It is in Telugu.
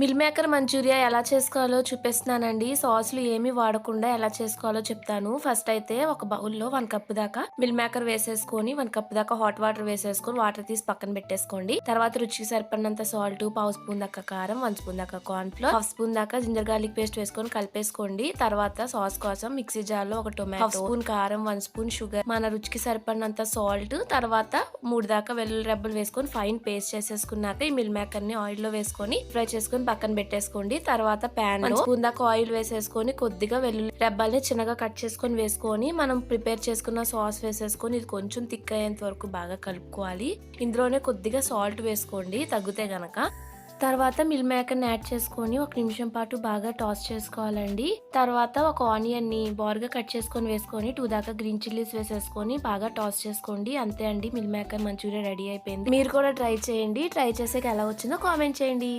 మిల్ మేకర్ మంచూరియా ఎలా చేసుకోవాలో చూపిస్తున్నానండి. సాసులు ఏమి వాడకుండా ఎలా చేసుకోవాలో చెప్తాను. ఫస్ట్ అయితే ఒక బౌల్లో వన్ కప్ దాకా మిల్ మేకర్ వేసేసుకొని వన్ కప్ దాకా హాట్ వాటర్ వేసేసుకొని వాటర్ తీసి పక్కన పెట్టేసుకోండి. తర్వాత రుచికి సరిపడినంత సాల్ట్ పావు స్పూన్ దాకా కారం వన్ స్పూన్ దాకా కార్న్ ఫ్లోర్ హాఫ్ స్పూన్ దాకా జింజర్ గార్లిక్ పేస్ట్ వేసుకొని కలిపేసుకోండి. తర్వాత సాస్ కోసం మిక్సీ జార్లో ఒక టొమాటో హాఫ్ స్పూన్ కారం వన్ స్పూన్ షుగర్ మన రుచికి సరిపడినంత సాల్ట్ తర్వాత మూడు దాకా వెల్లుల్లి రెబ్బలు వేసుకొని ఫైన్ పేస్ట్ చేసేసుకున్నాక ఈ మిల్ మేకర్ని ఆయిల్లో వేసుకొని ఫ్రై చేసుకొని పక్కన పెట్టేసుకోండి. తర్వాత ప్యాన్లో స్పూన్ దాకా ఆయిల్ వేసేసుకొని కొద్దిగా వెల్లుల్లి రెబ్బల్ని చిన్నగా కట్ చేసుకొని వేసుకొని మనం ప్రిపేర్ చేసుకున్న సాస్ వేసేసుకొని ఇది కొంచెం థిక్ అయ్యేంత వరకు బాగా కలుపుకోవాలి. ఇందులోనే కొద్దిగా సాల్ట్ వేసుకోండి తగ్గితే గనక. తర్వాత మిల్ మేకర్ని యాడ్ చేసుకొని ఒక నిమిషం పాటు బాగా టాస్ చేసుకోవాలండి. తర్వాత ఒక ఆనియన్ని బార్గా కట్ చేసుకొని వేసుకొని టూ దాకా గ్రీన్ చిల్లీస్ వేసేసుకొని బాగా టాస్ చేసుకోండి. అంతే అండి మిల్ మేకర్ మంచూరియా రెడీ అయిపోయింది. మీరు కూడా ట్రై చేయండి. ట్రై చేసాక ఎలా వచ్చిందో కామెంట్ చేయండి.